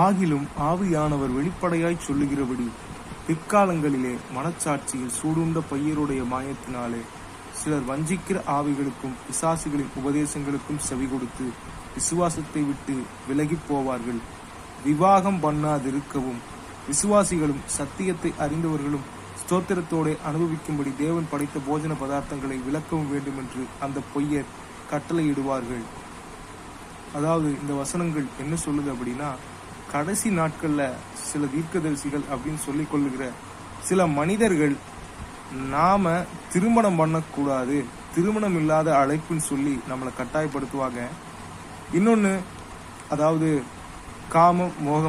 ஆகிலும் ஆவியானவர் வெளிப்படையாய் சொல்லுகிறபடி பிற்காலங்களிலே மனச்சாட்சியில் சூடுண்ட பையருடைய மாயத்தினாலே சிலர் வஞ்சிக்கிற ஆவிகளுக்கும் பிசாசுகளின் உபதேசங்களுக்கும் செவி கொடுத்து விசுவாசத்தை விட்டு விலகிப் போவார்கள். விவாகம் பண்ணாதிருக்கவும் விசுவாசிகளும் சத்தியத்தை அறிந்தவர்களும் ஸ்தோத்திரத்தோட அனுபவிக்கும்படி தேவன் படைத்த போஜன பதார்த்தங்களை விளக்கவும் வேண்டும் என்று அந்த பொய்யர் கட்டளையிடுவார்கள். அதாவது இந்த வசனங்கள் என்ன சொல்லுது அப்படின்னா கடைசி நாட்களில் சில தீர்க்கதரிசிகள் அப்படின்னு சொல்லி கொள்ளுகிற சில மனிதர்கள் நாம திருமணம் பண்ணக்கூடாது திருமணம் இல்லாத அழைப்புன்னு சொல்லி நம்மளை கட்டாயப்படுத்துவாங்க. இன்னொன்று அதாவது காமம் மோகம்